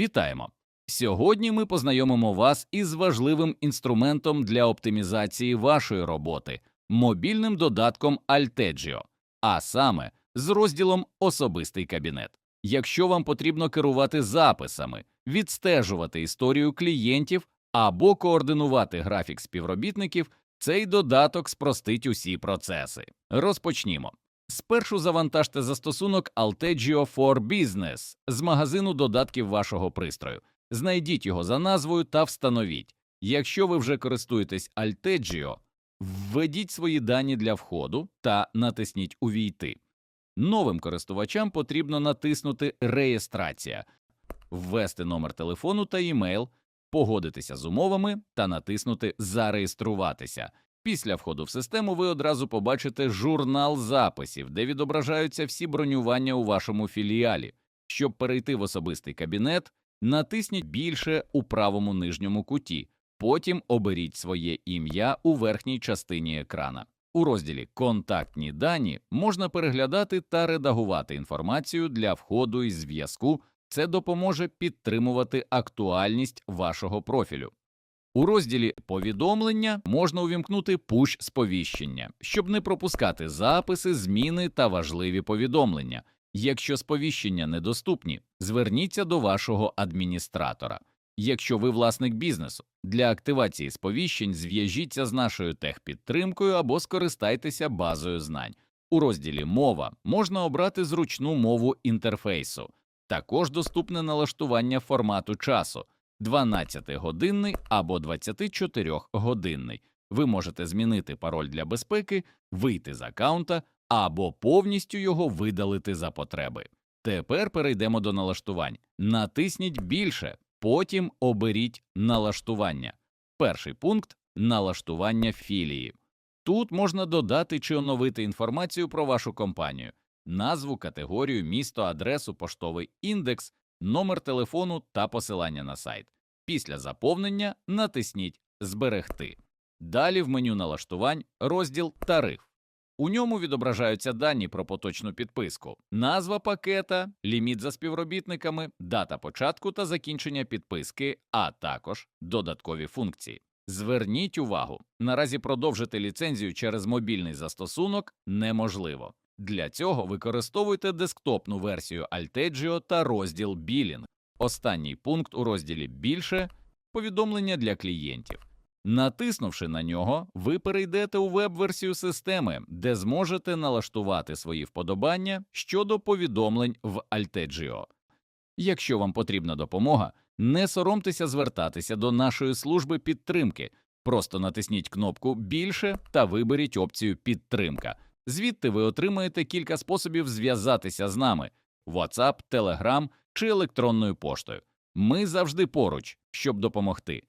Вітаємо! Сьогодні ми познайомимо вас із важливим інструментом для оптимізації вашої роботи мобільним додатком Altegio, а саме з розділом Особистий кабінет. Якщо вам потрібно керувати записами, відстежувати історію клієнтів або координувати графік співробітників, цей додаток спростить усі процеси. Розпочнімо. Спершу завантажте застосунок Altegio for Business з магазину додатків вашого пристрою. Знайдіть його за назвою та встановіть. Якщо ви вже користуєтесь Altegio, введіть свої дані для входу та натисніть Увійти. Новим користувачам потрібно натиснути Реєстрація, ввести номер телефону та імейл, погодитися з умовами та натиснути Зареєструватися. Після входу в систему ви одразу побачите журнал записів, де відображаються всі бронювання у вашому філіалі. Щоб перейти в особистий кабінет, натисніть більше у правому нижньому куті, потім оберіть своє ім'я у верхній частині екрана. У розділі Контактні дані можна переглядати та редагувати інформацію для входу і зв'язку. Це допоможе підтримувати актуальність вашого профілю. У розділі Повідомлення можна увімкнути пуш сповіщення, щоб не пропускати записи, зміни та важливі повідомлення. Якщо сповіщення недоступні, зверніться до вашого адміністратора. Якщо ви власник бізнесу, для активації сповіщень зв'яжіться з нашою техпідтримкою або скористайтеся базою знань. У розділі Мова можна обрати зручну мову інтерфейсу. Також доступне налаштування формату часу 12-годинний або 24-годинний. Ви можете змінити пароль для безпеки, вийти з аккаунта або повністю його видалити за потреби. Тепер перейдемо до налаштувань. Натисніть більше, потім оберіть налаштування. Перший пункт налаштування філії. Тут можна додати чи оновити інформацію про вашу компанію, назву, категорію, місто, адресу, поштовий індекс, номер телефону та посилання на сайт. Після заповнення натисніть Зберегти. Далі в меню налаштувань розділ Тариф. У ньому відображаються дані про поточну підписку, назва пакета, ліміт за співробітниками, дата початку та закінчення підписки, а також додаткові функції. Зверніть увагу, наразі продовжити ліцензію через мобільний застосунок неможливо. Для цього використовуйте десктопну версію Altegio та розділ Білінг. Останній пункт у розділі Більше повідомлення для клієнтів. Натиснувши на нього, ви перейдете у веб-версію системи, де зможете налаштувати свої вподобання щодо повідомлень в Altegio. Якщо вам потрібна допомога, не соромтеся звертатися до нашої служби підтримки. Просто натисніть кнопку Більше та виберіть опцію Підтримка. Звідти ви отримаєте кілька способів зв'язатися з нами: WhatsApp, Telegram чи електронною поштою. Ми завжди поруч, щоб допомогти.